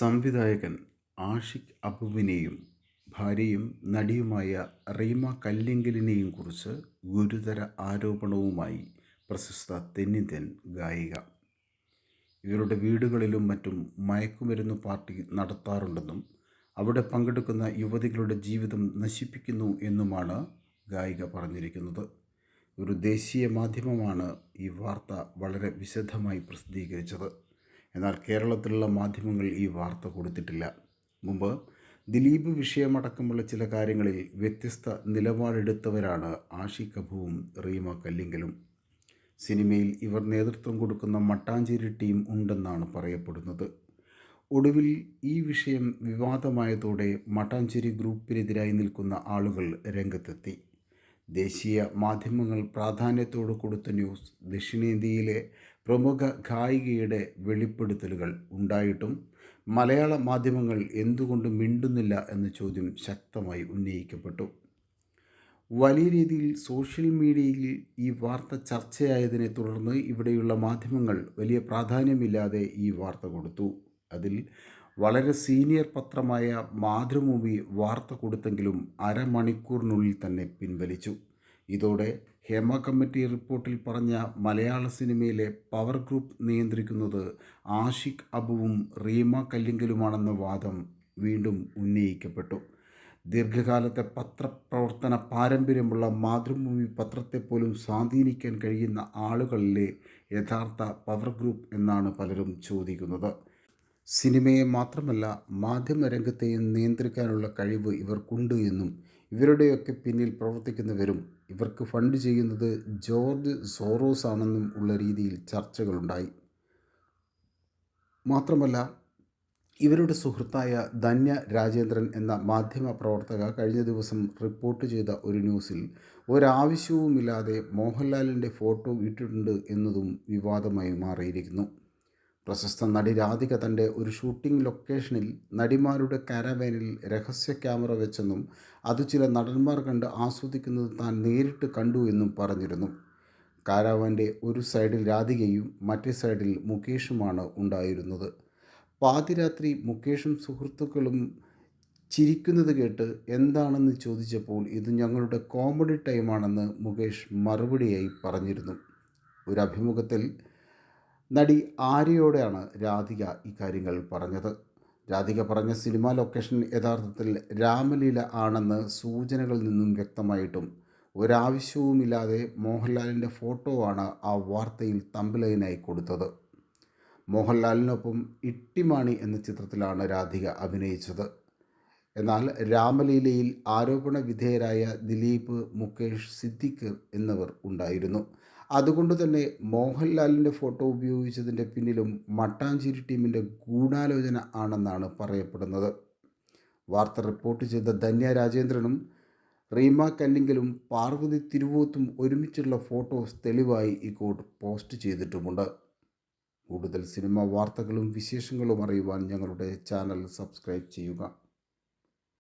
സംവിധായകൻ ആഷിഖ് അബുവിനെയും ഭാര്യയും നടിയുമായ റീമ കല്ലിങ്കലിനെയും കുറിച്ച് ഗുരുതര ആരോപണവുമായി പ്രശസ്ത തെന്നിന്ത്യൻ ഗായിക. ഇവരുടെ വീടുകളിലും മറ്റും മയക്കുമരുന്ന് പാർട്ടി നടത്താറുണ്ടെന്നും അവിടെ പങ്കെടുക്കുന്ന യുവതികളുടെ ജീവിതം നശിപ്പിക്കുന്നു എന്നുമാണ് ഗായിക പറഞ്ഞിരിക്കുന്നത്. ഒരു ദേശീയ മാധ്യമമാണ് ഈ വാർത്ത വളരെ വിശദമായി പ്രസിദ്ധീകരിച്ചത്. എന്നാൽ കേരളത്തിലുള്ള മാധ്യമങ്ങൾ ഈ വാർത്ത കൊടുത്തിട്ടില്ല. മുമ്പ് ദിലീപ് വിഷയമടക്കമുള്ള ചില കാര്യങ്ങളിൽ വ്യത്യസ്ത നിലപാടെടുത്തവരാണ് ആഷി കപൂവും റീമ കല്ലിങ്കലും. സിനിമയിൽ ഇവർ നേതൃത്വം കൊടുക്കുന്ന മട്ടാഞ്ചേരി ടീം ഉണ്ടെന്നാണ് പറയപ്പെടുന്നത്. ഒടുവിൽ ഈ വിഷയം വിവാദമായതോടെ മട്ടാഞ്ചേരി ഗ്രൂപ്പിനെതിരായി നിൽക്കുന്ന ആളുകൾ രംഗത്തെത്തി. ദേശീയ മാധ്യമങ്ങൾ പ്രാധാന്യത്തോട് കൊടുത്ത ന്യൂസ് ദക്ഷിണേന്ത്യയിലെ പ്രമുഖ ഗായികയുടെ വെളിപ്പെടുത്തലുകൾ ഉണ്ടായിട്ടും മലയാള മാധ്യമങ്ങൾ എന്തുകൊണ്ട് മിണ്ടുന്നില്ല എന്ന ചോദ്യം ശക്തമായി ഉന്നയിക്കപ്പെട്ടു. വലിയ രീതിയിൽ സോഷ്യൽ മീഡിയയിൽ ഈ വാർത്ത ചർച്ചയായതിനെ തുടർന്ന് ഇവിടെയുള്ള മാധ്യമങ്ങൾ വലിയ പ്രാധാന്യമില്ലാതെ ഈ വാർത്ത കൊടുത്തു. അതിൽ വളരെ സീനിയർ പത്രമായ മാതൃഭൂമി വാർത്ത കൊടുത്തെങ്കിലും അരമണിക്കൂറിനുള്ളിൽ തന്നെ പിൻവലിച്ചു. ഇതോടെ ഹേമ കമ്മിറ്റി റിപ്പോർട്ടിൽ പറഞ്ഞ മലയാള സിനിമയിലെ പവർ ഗ്രൂപ്പ് നിയന്ത്രിക്കുന്നത് ആഷിഖ് അബുവും റീമ കല്ലിങ്കലുമാണെന്ന വാദം വീണ്ടും ഉന്നയിക്കപ്പെട്ടു. ദീർഘകാലത്തെ പത്രപ്രവർത്തന പാരമ്പര്യമുള്ള മാതൃഭൂമി പത്രത്തെപ്പോലും സ്വാധീനിക്കാൻ കഴിയുന്ന ആളുകളിലെ യഥാർത്ഥ പവർ ഗ്രൂപ്പ് എന്നാണ് പലരും ചോദിക്കുന്നത്. സിനിമയെ മാത്രമല്ല മാധ്യമരംഗത്തെയും നിയന്ത്രിക്കാനുള്ള കഴിവ് ഇവർക്കുണ്ട് എന്നും ഇവരുടെയൊക്കെ പിന്നിൽ പ്രവർത്തിക്കുന്നവരും ഇവർക്ക് ഫണ്ട് ചെയ്യുന്നത് ജോർജ് സോറോസ് ആണെന്നും ഉള്ള രീതിയിൽ ചർച്ചകളുണ്ടായി. മാത്രമല്ല ഇവരുടെ സുഹൃത്തായ ധന്യ രാജേന്ദ്രൻ എന്ന മാധ്യമ പ്രവർത്തക കഴിഞ്ഞ ദിവസം റിപ്പോർട്ട് ചെയ്ത ഒരു ന്യൂസിൽ ഒരാവശ്യവുമില്ലാതെ മോഹൻലാലിന്റെ ഫോട്ടോ ഇട്ടിട്ടുണ്ട് എന്നതും വിവാദമായി മാറിയിരിക്കുന്നു. പ്രശസ്ത നടി രാധിക തന്റെ ഒരു ഷൂട്ടിംഗ് ലൊക്കേഷനിൽ നടിമാരുടെ കാരവേനിൽ രഹസ്യ ക്യാമറ വെച്ചെന്നും അത് ചില നടന്മാർ കണ്ട് ആസ്വദിക്കുന്നത് താൻ നേരിട്ട് കണ്ടു എന്നും പറഞ്ഞിരുന്നു. കാരാവാന്റെ ഒരു സൈഡിൽ രാധികയും മറ്റേ സൈഡിൽ മുകേഷുമാണ് ഉണ്ടായിരുന്നത്. പാതിരാത്രി മുകേഷും സുഹൃത്തുക്കളും ചിരിക്കുന്നത് കേട്ട് എന്താണെന്ന് ചോദിച്ചപ്പോൾ ഇത് ഞങ്ങളുടെ കോമഡി ടൈമാണെന്ന് മുകേഷ് മറുപടിയായി പറഞ്ഞിരുന്നു. ഒരു അഭിമുഖത്തിൽ നടി ആര്യയോടെയാണ് രാധിക ഇക്കാര്യങ്ങൾ പറഞ്ഞത്. രാധിക പറഞ്ഞ സിനിമാ ലൊക്കേഷൻ യഥാർത്ഥത്തിൽ രാമലീല ആണെന്ന് സൂചനകളിൽ നിന്നും വ്യക്തമായിട്ടും ഒരാവശ്യവുമില്ലാതെ മോഹൻലാലിന്റെ ഫോട്ടോ ആണ് ആ വാർത്തയിൽ തമ്പിലൈനായി കൊടുത്തത്. മോഹൻലാലിനൊപ്പം ഇട്ടിമാണി എന്ന ചിത്രത്തിലാണ് രാധിക അഭിനയിച്ചത്. എന്നാൽ രാമലീലയിൽ ആരോപണ വിധേയരായ ദിലീപ് മുകേഷ് സിദ്ദിഖ് എന്നിവർ ഉണ്ടായിരുന്നു. അതുകൊണ്ട് തന്നെ മോഹൻലാലിന്റെ ഫോട്ടോ ഉപയോഗിച്ചതിന്റെ പിന്നിലും മട്ടാഞ്ചേരി ടീമിന്റെ ഗൂഢാലോചന ആണെന്നാണ് പറയപ്പെടുന്നത്. വാർത്ത റിപ്പോർട്ട് ചെയ്ത ധന്യ രാജേന്ദ്രനും റീമ കല്ലിങ്കലും പാർവതി തിരുവോത്തും ഒരുമിച്ചുള്ള ഫോട്ടോസ് തെളിവായി ഇക്കോട്ട് പോസ്റ്റ് ചെയ്തിട്ടുമുണ്ട്. കൂടുതൽ സിനിമ വാർത്തകളും വിശേഷങ്ങളും അറിയുവാൻ ഞങ്ങളുടെ ചാനൽ സബ്സ്ക്രൈബ് ചെയ്യുക.